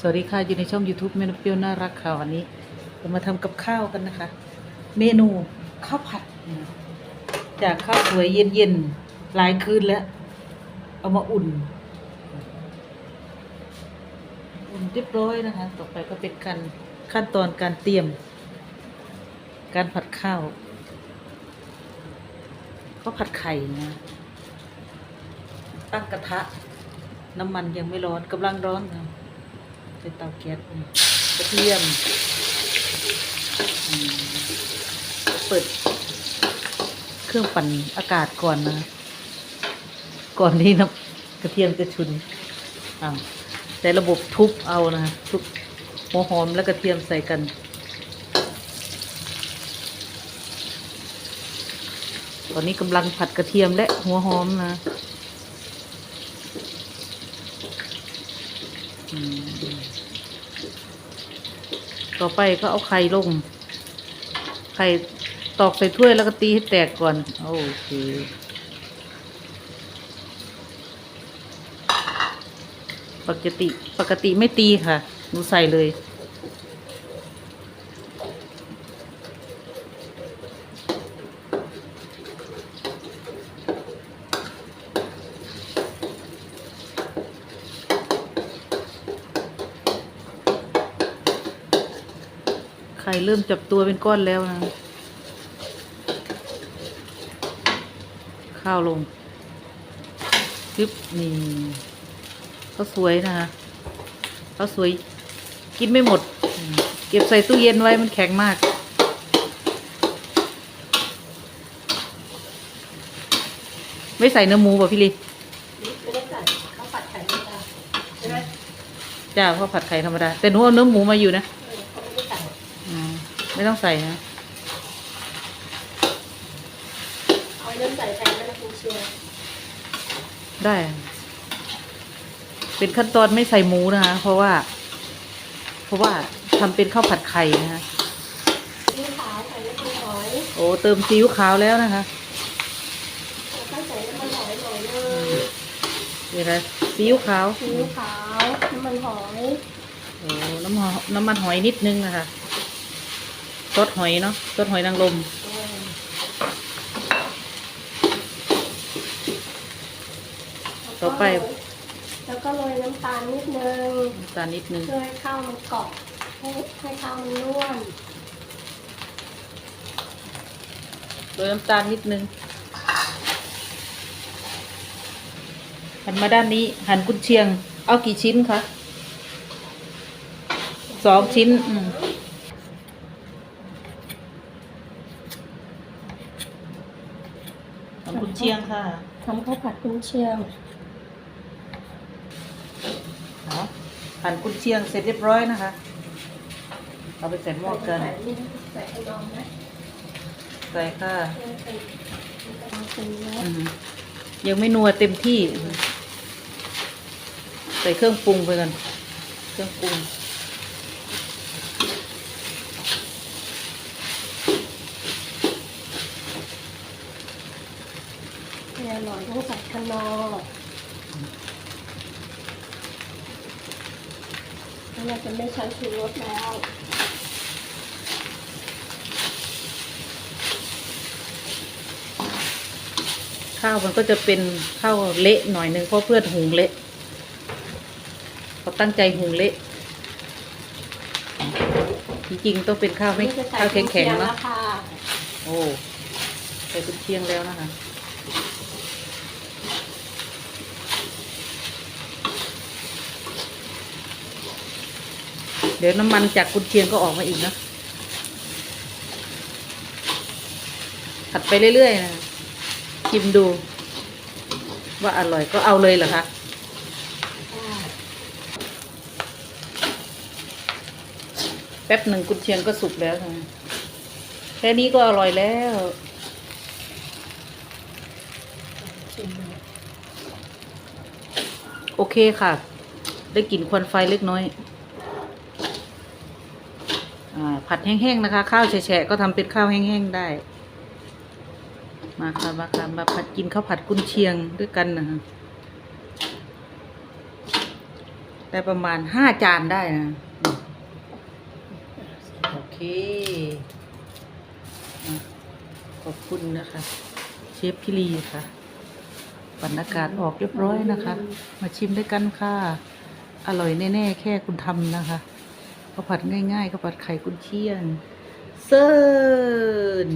สวัสดีค่ะ อยู่ในช่อง YouTube แม่นกเปรี้ยวน่ารักค่ะวันนี้เรามาทำกับข้าวกันนะคะ เมนูข้าวผัด จากข้าวสวยเย็นๆหลายคืนแล้ว เอามาอุ่น อุ่นเรียบร้อยนะคะ ต่อไปก็เป็นการขั้นตอนการเตรียม การผัดข้าวข้าวผัดไข่นะตั้งกระทะ น้ำมันยังไม่ร้อนกำลังร้อนนะ เป็นเตาแก๊สนะกระเทียมเปิด เครื่องปั่นอากาศก่อนนะ ก่อนที่น้ำกระเทียมจะชุนอ้าวแต่ระบบทุบเอานะทุบหัวหอมและกระเทียมใส่กันตอนนี้กำลังผัดกระเทียมและหัวหอมนะ อืม ต่อไปก็เอาไข่ลง ไข่ตอกใส่ถ้วยแล้วก็ตีให้แตกก่อน โอเคปกติปกติไม่ตีค่ะหนูใส่เลย ข่เริ่มจับตัวเป็นก้อนแล้วนะ ข้าวลงจึ๊บนี่ข้าวสวยนะคะข้าวสวยกินไม่หมดอืมเก็บใส่ตู้เย็นไว้มันแข็งมากไม่ใส่เนื้อหมูป่ะพี่ลีไม่ได้ใส่ข้าวผัดไข่ไม่ได้ใช่ไหมจ้าข้าวผัดไข่ธรรมดา แต่หนูเอาเนื้อหมูมาอยู่นะ เออเขาไม่ได้ใส่ อืม ไม่ต้องใส่นะเอาเนื้อใส่แทนแล้วนะคุณเชียร์ได้ เป็นขั้นตอนไม่ใส่หมูนะคะ เพราะว่า เพราะว่าทำเป็นข้าวผัดไข่นะคะซีอิ๊วขาวใส่น้ำมันหอยโอ้เติมซีอิ๊วขาวแล้วนะคะแล้วก็ใส่น้ำมันหอยหน่อยนึงเดี๋ยวนะซีอิ๊วขาวซีอิ๊วขาวน้ำมันหอยโอ้น้ำหอมน้ำมันหอยนิดนึงนะคะ ซดหอยเนาะซดหอยนางรมเออต่อไป แล้วก็โรยน้ำตาลนิดนึงน้ำตาลนิดนึงเพื่อให้ข้าวมันเกาะให้ให้ข้าวมันร่วนโรยน้ำตาลนิดนึงหันมาด้านนี้ หันกุนเชียง เอากี่ชิ้นคะสองชิ้น อืมหันกุน เชียงค่ะทำข้าวผัดกุนเชียงเอาหั่นกุนเชียงเสร็จเรียบร้อยนะคะ เอาไปใส่หม้อกันใส่นี่ใส่ไอ้นองนะใส่ค่ะเออใส่ใส่สีนะอืมยังไม่นัวเต็มที่ ใส่เครื่องปรุงไปกัน เครื่องปรุง เนี่ยอร่ อยต้องใส่คะนอร์แล้วเราจะไม่ใช้ชูรสแล้วข้าวมันก็จะเป็นข้าวเละหน่อยนึงเพราะเพื่อนหุงเละเขาตั้งใจหุงเละจริงๆต้องเป็นข้าวไม่นี่จะใส่ข้าวแข็งกุนเชียๆแล้เนาะวค่ะโอ้ใส่กุนเชียงแล้วนะคะ เดี๋ยวน้ำมันจากกุนเชียงก็ออกมาอีกนะผัดไปเรื่อยๆนะชิมดู ว่าอร่อยก็เอาเลยเหรอคะแป๊บหนึ่งกุนเชียงก็สุกแล้วค่ะแค่นี้ก็อร่อยแล้วโอเคค่ะ ได้กลิ่นควันไฟเล็กน้อย ผัดแห้งๆนะคะ ข้าวแฉะๆก็ทำเป็นข้าวแห้งๆได้ มาค่ะมาค่ะมาผัดกินข้าวผัดกุนเชียงด้วยกันนะคะได้ประมาณห้าจานได้นะ โอเค ขอบคุณนะคะ เชฟพิลีค่ะบรรยากาศออกเรียบร้อยนะคะ มาชิมด้วยกันค่ะ อร่อยแน่ ๆ แค่คุณทำนะคะ ข้าวผัดง่ายๆข้าวผัดไข่กุนเชียงเซิร์น